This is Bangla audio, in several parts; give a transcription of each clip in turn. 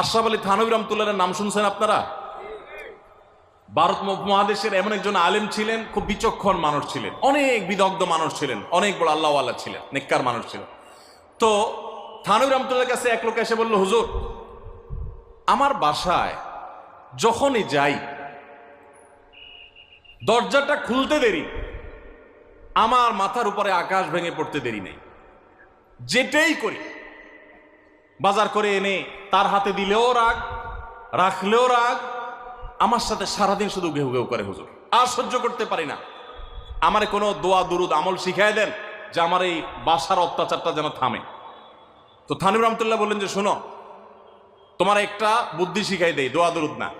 আশরাফ আলী থানবী রহমতুল্লাহের নাম শুনছেন আপনারা? ভারত মহাদেশের এমন একজন আলেম ছিলেন, খুব বিচক্ষণ মানুষ ছিলেন। অনেক বিদগ্ধ মানুষ ছিলেন, অনেক বড় আল্লাহওয়ালা ছিলেন, নেককার মানুষ ছিলেন। তো থানবী রহমতুল্লাহর কাছে এক লোক এসে বলল, হুজুর, আমার বাসায় যখনই যাই, দরজাটা খুলতে দেরি, আমার মাথার উপরে আকাশ ভেঙে পড়তে দেরি নেই। যেটাই করি, বাজার করে এনে তার হাতে দিলেও রাগ, রাখলেও রাগ, আমার সাথে সারাদিন শুধু ঘেউ ঘেউ করে হুজুর। আর সহ্য করতে পারি না। আমারে কোনো দোয়া, দুরুদ, আমল শিখাই দেন যে আমার এই বাসার অত্যাচারটা যেন থামে। তো থানিব রহমতুল্লাহ বললেন যে, শোনো, তোমার একটা বুদ্ধি শিখাই দেয় দোয়া, দুরুদ না।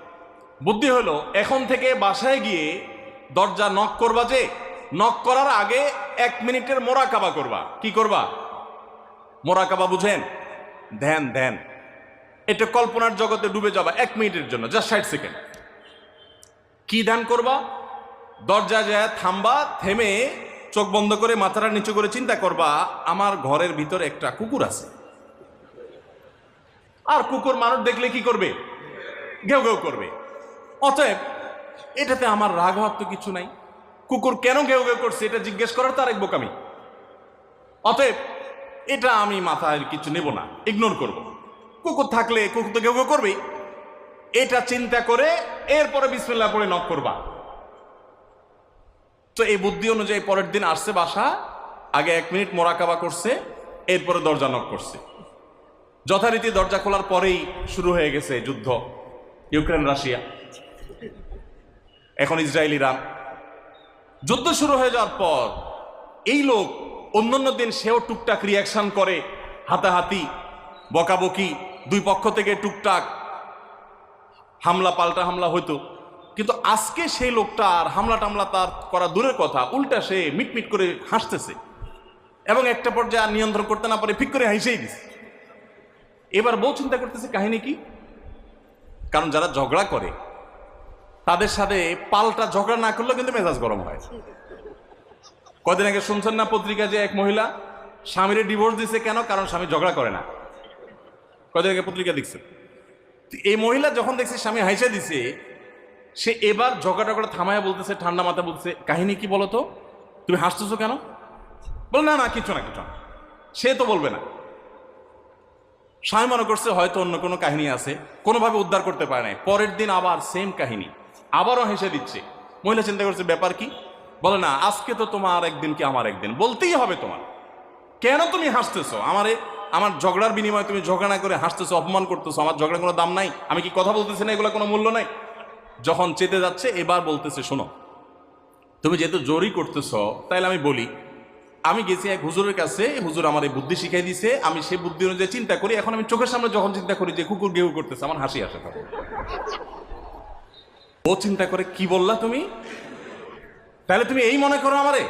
বুদ্ধি হলো, এখন থেকে বাসায় গিয়ে দরজা নক করবা যে, নক করার আগে এক মিনিটের মোরাকাবা করবা। কি করবা? মোরাকাবা বুঝেন? ধ্যান ধ্যান। এটা কল্পনার জগতে ডুবে যাবা এক মিনিটের জন্য জাস্ট ষাট সেকেন্ড কি ধ্যান করবা? দরজা যায়, থামবা, থেমে চোখ বন্ধ করে মাথাটা নিচু করে চিন্তা করবা, আমার ঘরের ভিতরে একটা কুকুর আছে। আর কুকুর মানুষ দেখলে কি করবে? ঘেউ ঘেউ করবে। অতএব, এটাতে আমার রাগ হওয়ার তো কিছু নাই। কুকুর কেন ঘেউ ঘেউ করছে এটা জিজ্ঞেস করার তার এক বোকামি। অতএব, এটা আমি মাথায় কিছু নেব না ইগনোর করব। কুকুর থাকলে কুকুর তো কেউ ঘেউ করবেই। এটা চিন্তা করে এরপরে বিসমিল্লাহ পরে নক করবা। তো এই বুদ্ধি অনুযায়ী পরের দিন আসছে বাসা, আগে এক মিনিট মোরাকাবা করছে, এরপরে দরজা নক করছে। যথারীতি দরজা খোলার পরেই শুরু হয়ে গেছে যুদ্ধ, ইউক্রেন, রাশিয়া। এখন ইসরায়েল ইরান যুদ্ধ শুরু হয়ে যাওয়ার পর এই লোক অন্যান্য দিন সেও টুকটাক রিয়াকশন করে, হাতাহাতি, বকাবকি দুই পক্ষ থেকে টুকটাক হামলা, পাল্টা হামলা হইতো। কিন্তু আজকে সেই লোকটা আর হামলা, টামলা তার করা দূরের কথা, উল্টা সে মিটমিট করে হাসতেছে। এবং একটা পর্যায়ে আর নিয়ন্ত্রণ করতে না পারে, ফিক করে হাসেই দিছে। এবার বউ চিন্তা করতেছে, কাহিনী কি? কারণ যারা ঝগড়া করে, তাদের সাথে পাল্টা ঝগড়া না করলেও কিন্তু মেজাজ গরম হয়। কদিন আগে শুনছেন না পত্রিকা যে এক মহিলা, স্বামীর ডিভোর্স দিছে কেন? কারণ স্বামী ঝগড়া করে না। কদিন আগে পত্রিকা দেখছে তো এই মহিলা যখন দেখছে, স্বামী হাইসা দিছে, সে এবার ঝগড়া টগড়া থামায় বলতেছে, ঠান্ডা মাথা বলতেছে, কাহিনী কি বলো তো? তুমি হাসতেছো কেন? বল, না না কিছু না কিছু না। সে তো বলবে না। স্বামী মনে করছে, হয়তো অন্য কোনো কাহিনী আছে, কোনোভাবে উদ্ধার করতে পারে নাই। পরের দিন আবার সেম কাহিনী, আবারও হেসে দিচ্ছে। মহিলা চিন্তা করছে, ব্যাপার কি? বলে, না, আজকে তো তোমার একদিন কি আমার একদিন? বলতেই হবে তোমার। কেন তুমি হাসতেছো? আমারে আমার ঝগড়ার বিনিময়ে তুমি ঝগড়া না করে হাসতেছো, অপমান করতেছো, আমার ঝগড়া কোনো দাম নাই, আমি কি কথা বলতেছি না, এগুলো কোনো মূল্য নাই? যখন চেতে যাচ্ছে, এবার বলতেছে, শোনো, তুমি যেহেতু জোরই করতেছ, তাইলে আমি বলি, আমি গেছি এক হুজুরের কাছে, হুজুর আমার এই বুদ্ধি শিখাই দিছে, আমি সেই বুদ্ধি অনুযায়ী চিন্তা করি, এখন আমি চোখের সামনে যখন চিন্তা করি যে কুকুর গেউ করতেছে, আমার হাসি আসে তখন। ও চিন্তা করে, কি বললা তুমি? তাহলে তুমি এই মনে করো আমারে?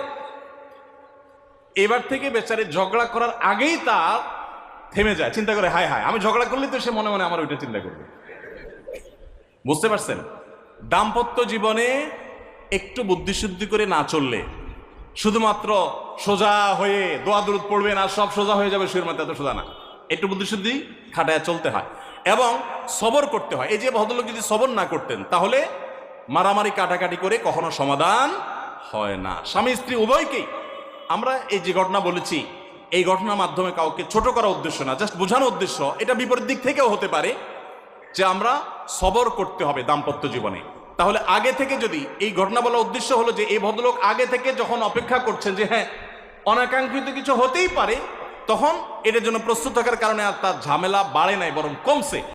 এবার থেকে বেচারে ঝগড়া করার আগেই তার থেমে যায়, চিন্তা করে, হায় হায়। আমি ঝগড়া করলে তো সে মনে মনে আমার ওইটা চিন্তা করবে। বুঝতে পারছেন? দাম্পত্য জীবনে একটু বুদ্ধিশুদ্ধি করে না চললে শুধুমাত্র সোজা হয়ে দোয়া দূরত পড়বেন আর সব সোজা হয়ে যাবে শুয়ের মধ্যে এত সোজা না। একটু বুদ্ধিশুদ্ধি খাটায় চলতে হয়। এবং সবর করতে হয়। এই যে ভদ্রলোক যদি সবর না করতেন, তাহলে মারামারি কাটাকাটি করে কখনো সমাধান হয় না। স্বামী স্ত্রী উভয়কেই আমরা এই যে ঘটনা বলেছি এই ঘটনার মাধ্যমে কাউকে ছোট করার উদ্দেশ্য না জাস্ট বোঝানোর উদ্দেশ্য। এটা বিপরীত দিক থেকেও হতে পারে যে আমরা সবর করতে হবে দাম্পত্য জীবনে। তাহলে আগে থেকে যদি এই ঘটনা বলার উদ্দেশ্য হলো যে এই ভদ্রলোক আগে থেকে যখন অপেক্ষা করছেন যে হ্যাঁ অনাকাঙ্ক্ষিত কিছু হতেই পারে, তখন এটার জন্য প্রস্তুত থাকার কারণে আর তার ঝামেলা বাড়ে নাই, বরং কমছে।